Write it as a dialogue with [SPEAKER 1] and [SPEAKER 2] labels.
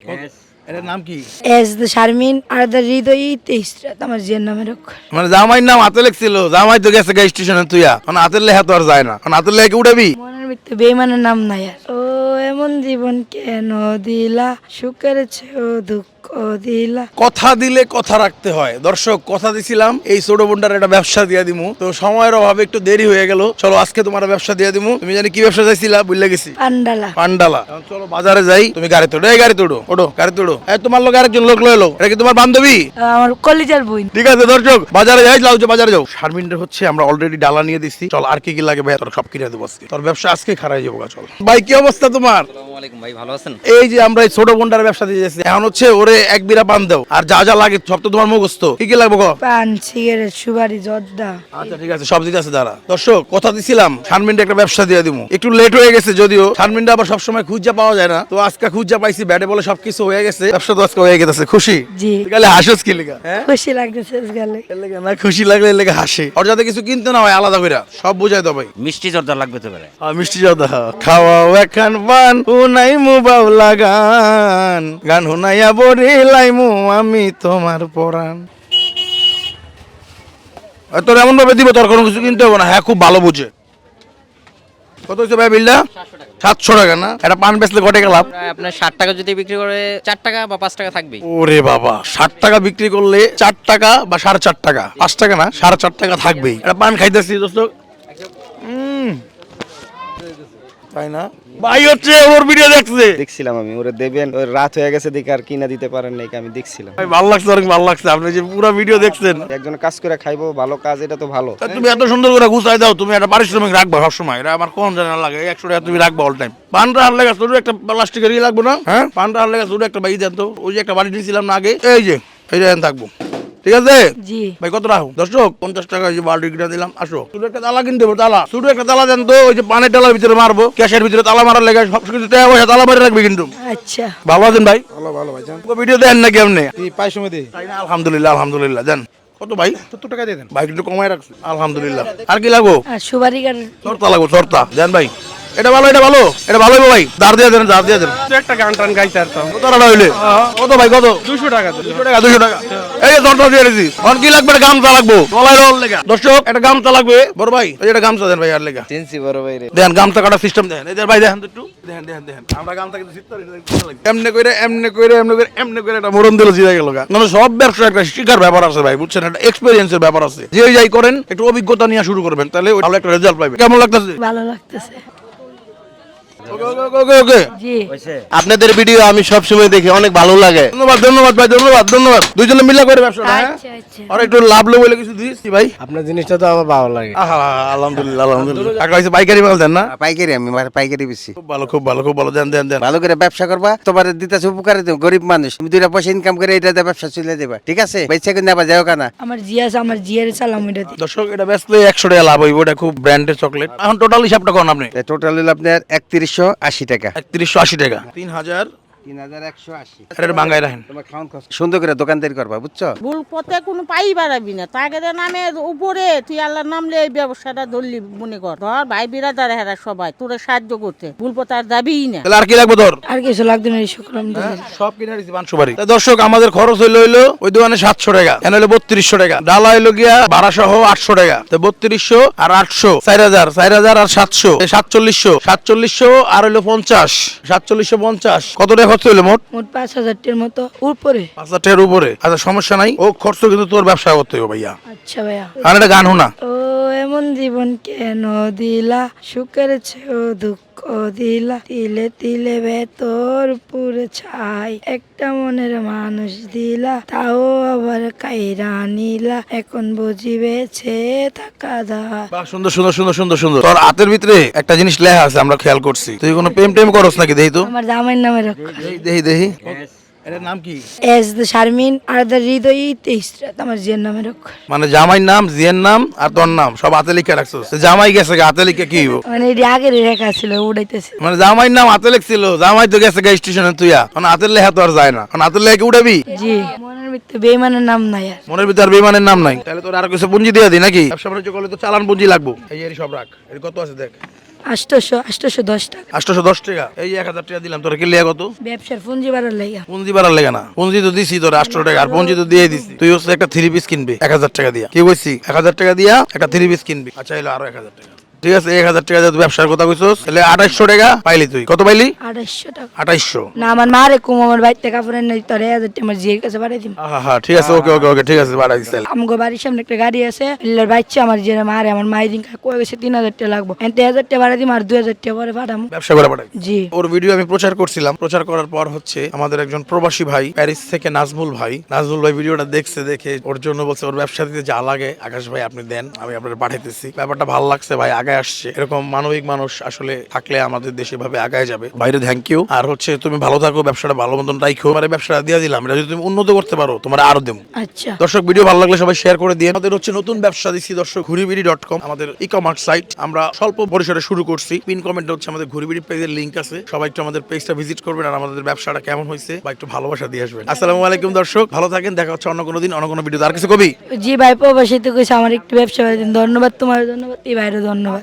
[SPEAKER 1] এটার নাম কি?
[SPEAKER 2] এস দ্য শারমিন আর দ্য হৃদয় তেইশ রাত আমার জিয়ার নামের অক্ষর
[SPEAKER 1] মানে জামাইয়ের নাম হাতে লেখছিল জামাই তো গেছে গা স্টেশনে তুইয়া মানে হাতের লেখা তো আর যায় না। মানে হাতের লেখা উঠাবি?
[SPEAKER 2] মনের বেইমানের নাম নাই আর। ও এমন জীবন কেন দিলা? সুখের চেয়েও দুঃখ
[SPEAKER 1] কথা দিলে। কথা রাখতে হয়। দর্শক কথা দিছিলাম এই ছোট বোনটার একটা ব্যবসা দিয়ে দিমু। তো সময়ের অভাবে একটু দেরি হয়ে গেল। চলো আজকে তোমার ব্যবসা দিয়ে দিমু। তুমি জানি কি ব্যবসা চাইছিলা বুঝলে গেছি?
[SPEAKER 2] পান্ডালা।
[SPEAKER 1] পান্ডালা। চলো বাজারে যাই। তুমি গাড়ি তোড়ো এই গাড়ি তোড়ো ওটো গাড়ি তোড়ো এই তোমার লোক আরেকজন লোক লয়ে এলো। এটা কি তোমার বান্ধবী?
[SPEAKER 2] আমার কলিজার বই।
[SPEAKER 1] ঠিক আছে দর্শক বাজারে যাই যাও বাজারে যাও। শারমিনের হচ্ছে আমরা অলরেডি ডালা নিয়ে দিচ্ছি চল আর কি কি লাগে ভাই তোর সব কিনে দেবো আজকে। তোর ব্যবসা আজকে খারাপ যাব গা, চল। ভাই কি অবস্থা তোমার?
[SPEAKER 3] আসসালামু আলাইকুম ভাই ভালো আছেন?
[SPEAKER 1] এই যে আমরা এই ছোট বোনটার ব্যবসা দিয়ে যাচ্ছি। এখন হচ্ছে ওরে এক বিরা পান দাও। আর যা যা লাগে সব তো তোমার মুখস্থ। কি কি লাগবে গো
[SPEAKER 2] পান সিগারেট সুপারি জর্দা।
[SPEAKER 1] আচ্ছা ঠিক আছে সব দিতে আছে দাঁড়া। দর্শক কথা দিছিলাম শারমিনটা একটা ব্যবসা দিয়ে দিব একটু লেট হয়ে গেছে যদিও শারমিনটা আবার সবসময় খুঁজা পাওয়া যায় না। তো আজকে খুঁজা পাইছি ব্যাটে বলে সবকিছু হয়ে গেছে। ব্যবসা তো আজকে হয়ে গেছে খুশি?
[SPEAKER 2] জি।
[SPEAKER 1] গেলে হাসোস কি লেগা? হ্যাঁ?
[SPEAKER 2] খুশি লাগতেছে গেলে
[SPEAKER 1] লেগে। না খুশি লাগলে লেগে হাসে। ওর যাতে কিছু কিনতে না হয় আলাদা কইরা। সব বুঝাই দাও ভাই।
[SPEAKER 3] মিষ্টি জর্দা লাগবে তো বেড়ে
[SPEAKER 1] আর মিষ্টি যাও দাও খাওয়াও এখান পান হুনাই মু বাউলা গান গান হুনাইয়া লাইমু আমি তোমার পরাণ। তোর এমন ভাবে দিব তোর কোনো কিছু কিনতে হবে না। হ্যাঁ খুব ভালো বুঝে। কত হচ্ছে ভাই বিলটা? সাতশো টাকা না? এটা পান বেচলে ঘটে গেলাম
[SPEAKER 4] আপনার ষাট টাকা যদি বিক্রি করে চার টাকা বা পাঁচ টাকা থাকবেই।
[SPEAKER 1] ওরে বাবা ষাট টাকা বিক্রি করলে চার টাকা বা সাড়ে চার টাকা। পাঁচ টাকা না সাড়ে চার টাকা থাকবেই। এটা পান খাইতেছি দোস্ত। তাই না? ভাই হচ্ছে ওর ভিডিও দেখছে।
[SPEAKER 5] দেখছিলাম আমি ওরে দেবেন ওর রাত হয়ে গেছে দেখে আর কিনা দিতে পারেন নাই আমি দেখছিলাম।
[SPEAKER 1] ভাই ভালো লাগছে অনেক ভালো লাগছে। আপনি যে পুরো ভিডিও দেখছেন।
[SPEAKER 5] একজন কাজ করে খাইবো ভালো কাজ এটা তো ভালো।
[SPEAKER 1] তুমি এত সুন্দর করে গুছাই দাও তুমি একটা পারিশ্রমিক রাখবা সবসময়। এটা আমার কোন জানা লাগে একশো টাকা তুমি রাখবা অল টাইম পানটা হার লেগে শুধু একটা প্লাস্টিকের ইয়ে লাগবে না? হ্যাঁ? পানটা হার লেগে শুধু একটা বাই দেন তো। ওই যে একটা বাড়ি দিয়েছিলাম না আগে এই যে এই যে থাকব। ঠিক আছে?
[SPEAKER 2] জি।
[SPEAKER 1] ভাই কত রাখো? দর্শক পঞ্চাশ টাকা যে বাল্টি কিনে দিলাম আসো। শুধু একটা তালা কিনতে হবে তালা। শুধু একটা তালা দেন তো ওই যে পানের তালার ভিতরে মারবো। ক্যাশের ভিতরে তালা মারার লেগে সব কিছু টাকা পয়সা তালা মারে রাখবে কিন্তু।
[SPEAKER 2] আচ্ছা।
[SPEAKER 1] ভালো আছেন ভাই?
[SPEAKER 5] ভালো ভালো ভাই জান।
[SPEAKER 1] ভিডিও দেন না কেমনে
[SPEAKER 5] পাই সময় দে
[SPEAKER 1] তাই না? আলহামদুলিল্লাহ আলহামদুলিল্লাহ। দেন। কত ভাই?
[SPEAKER 5] সত্তর টাকা দিয়ে দেন।
[SPEAKER 1] ভাই কিন্তু কমাই রাখছি। আলহামদুলিল্লাহ। আর কি লাগবো?
[SPEAKER 2] আর সুপারি গাড়ি
[SPEAKER 1] সর্তা লাগবো সর্তা দেন ভাই। এটা ভালো এটা ভালো। এটা ভালো ভাই। দাঁড় দিয়ে দেন দাঁড় দিয়ে দেন।
[SPEAKER 5] একটা গান টান গাইতে আর তো।
[SPEAKER 1] কত টাকা হইলে? কত ভাই কত?
[SPEAKER 5] দুশো টাকা
[SPEAKER 1] দুশো টাকা দুশো টাকা। এই যে দিয়ে দিছি। কি লাগবে? গামছা লাগবো। গলায় রোল লেগা। দর্শক একটা গামছা লাগবে। বড় ভাই এই গামছা দেন ভাই আর লেগা।
[SPEAKER 5] চিনছি বড় ভাই রে।
[SPEAKER 1] দেন গামছা কাটার সিস্টেম দেন। এই ভাই দেখেন একটু। দেখেন দেখেন দেখেন আমরা গামছা কিন্তু সিস্টেম এমনি করে এমনি করে এমনি করে এমনি করে একটা মরণ দিল জিরা গেল গা। মানে সব ব্যবসা একটা শিকার ব্যাপার আছে ভাই বুঝছেন? একটা এক্সপেরিয়েন্সের ব্যাপার আছে। যে যাই করেন একটু অভিজ্ঞতা নিয়ে শুরু করবেন তাহলে ভালো একটা রেজাল্ট পাবেন কেমন লাগতেছে?
[SPEAKER 2] ভালো লাগতেছে
[SPEAKER 1] ওকে ওকে ওকে ওকে ওকে
[SPEAKER 2] জি
[SPEAKER 5] আপনাদের ভিডিও আমি সব সময় দেখি অনেক ভালো লাগে।
[SPEAKER 1] ধন্যবাদ ধন্যবাদ ভাই ধন্যবাদ ধন্যবাদ। দুইজনে মিলে করে ব্যবসা হ্যাঁ?
[SPEAKER 2] আচ্ছা আচ্ছা।
[SPEAKER 1] আর একটু লাভ লো বলে কিছু দিয়েছি ভাই?
[SPEAKER 5] আপনার জিনিসটা তো আমার ভালো লাগে।
[SPEAKER 1] আহা আলহামদুলিল্লাহ আলহামদুলিল্লাহ। টাকা পাইকারি মাল দেন না?
[SPEAKER 6] পাইকারি আমি মানে পাইকারি বেশি
[SPEAKER 1] খুব ভালো খুব ভালো খুব ভালো। দেন দেন দেন।
[SPEAKER 6] ভালো করে ব্যবসা করবা তোমার দিতেছে উপকারে দেব গরিব মানুষ। তুমি দুইটা পয়সা ইনকাম করে এটা দিয়ে ব্যবসা চলে দেবা ঠিক আছে? পয়সা কিন্তু আবার যাও কানা।
[SPEAKER 2] আমার আমার জিয়ারে চালাম এটা।
[SPEAKER 1] দর্শক এটা বেচলে একশো টাকা লাভ হইব এটা খুব ব্র্যান্ডের চকলেট এখন টোটাল হিসাবটা কোন আপনি।
[SPEAKER 6] টোটাল হলো আপনার একত্রিশশো আশি টাকা।
[SPEAKER 1] একত্রিশশো আশি টাকা। তিন হাজার
[SPEAKER 6] তিন হাজার একশো আশি।
[SPEAKER 1] এটা রাখেন।
[SPEAKER 6] তোমার খাওয়ান খরচ। সুন্দর করে দোকানদারি করবা বুঝছ?
[SPEAKER 7] ভুল পথে কোনো পাই বাড়াবি না। তাকে নামের উপরে তুই আল্লাহর নামলে এই ব্যবসাটা ধরলি মনে কর। ধর ভাই বিরাদার হেরা সবাই তোরে সাহায্য করতে। ভুল পথে আর যাবিই না।
[SPEAKER 1] তাহলে আর কি লাগবে তোর?
[SPEAKER 2] আর কিছু লাগবে না এই শুক্রম
[SPEAKER 1] সব কিনে দিচ্ছি পাঁচশো বাড়ি দর্শক আমাদের খরচ হইল হইল ওই দোকানে সাতশো টাকা এখানে হলো বত্রিশশো টাকা। ডালা হইল গিয়া ভাড়া সহ আটশো টাকা। তো বত্রিশশো আর আটশো চার হাজার চার হাজার আর সাতশো সাতচল্লিশশো সাতচল্লিশশো আর হইল পঞ্চাশ সাতচল্লিশশো পঞ্চাশ। কত টাকা খরচ হইল মোট?
[SPEAKER 2] মোট পাঁচ হাজার টের মতো উপরে।
[SPEAKER 1] পাঁচ হাজার টাকার উপরে। আচ্ছা সমস্যা নাই। ও খরচ কিন্তু তোর ব্যবসা করতে হবে ভাইয়া।
[SPEAKER 2] আচ্ছা ভাইয়া।
[SPEAKER 1] আর একটা গান শোনা।
[SPEAKER 2] ও এমন জীবন কেন দিলা? সুখের চেয়েও দুঃখ দিলা। তিলে তিলে ভেতর পুরে ছাই। একটা মনের মানুষ দিলা তাও আবার কাইরা নিলা। এখন বুঝিবেছে থাকা যায়।
[SPEAKER 1] বাহ, সুন্দর সুন্দর সুন্দর সুন্দর সুন্দর। তোর হাতের ভিতরে একটা জিনিস লেখা আছে আমরা খেয়াল করছি। তুই কোনো প্রেম টেম করস নাকি? দেখি তো।
[SPEAKER 2] আমার জামাইয়ের নামে রক্ষা।
[SPEAKER 1] দেখি দেখি। দেখি এটার নাম কি?
[SPEAKER 2] এস দ্য শারমিন আর দ্য হৃদয় তেইশ রাত আমার জিয়ার নামে রক্ষা
[SPEAKER 1] মানে জামাইর নাম জিয়ের নাম আর তোর নাম সব হাতে লিখে রাখছো। জামাই গেছে গা, হাতে লিখে কি
[SPEAKER 2] মানে এটি আগের রেখা ছিল উড়াইতেছে।
[SPEAKER 1] মানে জামাইর নাম হাতে লিখছিল জামাই তো গেছে গা স্টেশনে তুইয়া। মানে হাতের লেখা তো আর যায় না। মানে হাতের লেখা কি উঠাবি
[SPEAKER 2] জি। মনের ভিতরে বেইমানের নাম নাই আর।
[SPEAKER 1] মনের ভিতরে আর বিমানের নাম নাই। তাহলে তোর আর কিছু পুঁজি দিয়ে দি নাকি? ব্যবসা বাণিজ্য করলে তো চালান পুঁজি লাগবো। এই এর সব রাখ। এর কত আছে দেখ?
[SPEAKER 2] আষ্টশো আষ্টশো দশ টাকা।
[SPEAKER 1] আষ্টশো দশ টাকা। এই এক হাজার টাকা দিলাম। তোর কি লিয়া কত?
[SPEAKER 2] ব্যবসার পুঁজি বাড়ার লেগা
[SPEAKER 1] পুঞ্জি বাড়ার লেগে না। পুঞ্জি তো দিছি তোর আটশো টাকা। আর পুঞ্জি তো দিয়ে দিছি। তুই হচ্ছে একটা থ্রি পিস কিনবি এক হাজার টাকা দিয়া। কি বলছি এক হাজার টাকা দিয়া একটা থ্রি পিস কিনবি। আচ্ছা এলো আরও এক হাজার টাকা। ঠিক আছে এক হাজার টাকা তুই ব্যবসার কথা কইছস তাহলে আঠাইশশো টাকা পাইলি তুই। কত পাইলি?
[SPEAKER 2] আড়াইশো টাকা।
[SPEAKER 1] আঠাইশশো।
[SPEAKER 2] না আমার মা রে কুম আমার বাড়িতে কাপড়ের নেই তোর এক হাজার টাকা আমার জিয়ের কাছে পাঠাই দিম।
[SPEAKER 1] হ্যাঁ হ্যাঁ ঠিক আছে ওকে ওকে ওকে ঠিক আছে বাড়াই দিস তাহলে।
[SPEAKER 2] আমগো বাড়ির সামনে একটা গাড়ি আছে এলার বাচ্চা আমার যে মারে আমার মায়ের দিন কয়ে গেছে তিন হাজার টাকা লাগবো। এতে হাজার টাকা বাড়াই দিম আর দুই হাজার টাকা পরে পাঠাম।
[SPEAKER 1] ব্যবসা করে পাঠাই
[SPEAKER 2] জি।
[SPEAKER 1] ওর ভিডিও আমি প্রচার করছিলাম। প্রচার করার পর হচ্ছে আমাদের একজন প্রবাসী ভাই প্যারিস থেকে নাজমুল ভাই। নাজমুল ভাই ভিডিওটা দেখছে দেখে ওর জন্য বলছে ওর ব্যবসা দিতে যা লাগে আকাশ ভাই আপনি দেন আমি আপনার পাঠাইতেছি। ব্যাপারটা ভালো লাগছে ভাই আগায় আসছে এরকম মানবিক মানুষ আসলে থাকলে আমাদের দেশে ভাবে আগায় যাবে। বাইরে থ্যাংক ইউ আর হচ্ছে তুমি ভালো থাকো ব্যবসাটা ভালো মতন রাখো মানে ব্যবসাটা দিয়ে দিলাম। এটা যদি তুমি উন্নত করতে পারো তোমার আরও দেবো।
[SPEAKER 2] আচ্ছা।
[SPEAKER 1] দর্শক ভিডিও ভালো লাগলে সবাই শেয়ার করে দিয়ে আমাদের হচ্ছে নতুন ব্যবসা দিচ্ছি দর্শক ঘুরিবিড়ি ডট কম আমাদের ই কমার্স সাইট আমরা স্বল্প পরিসরে শুরু করছি। পিন কমেন্টে হচ্ছে আমাদের ঘুরিবিড়ি পেজের লিঙ্ক আছে। সবাই একটু আমাদের পেজটা ভিজিট করবেন আর আমাদের ব্যবসাটা কেমন হয়েছে বা একটু ভালোবাসা দিয়ে আসবেন। আসসালামু আলাইকুম দর্শক। ভালো থাকেন দেখা হচ্ছে অন্য কোনো দিন অন্য কোনো ভিডিও আর কিছু কবি?
[SPEAKER 2] জি ভাই প্রবাসীতে কইছে আমার একটু ব্যবসা দিন ধন্যবাদ তোমার ধন্যবাদ। এই ভাইরও ধন্যবাদ।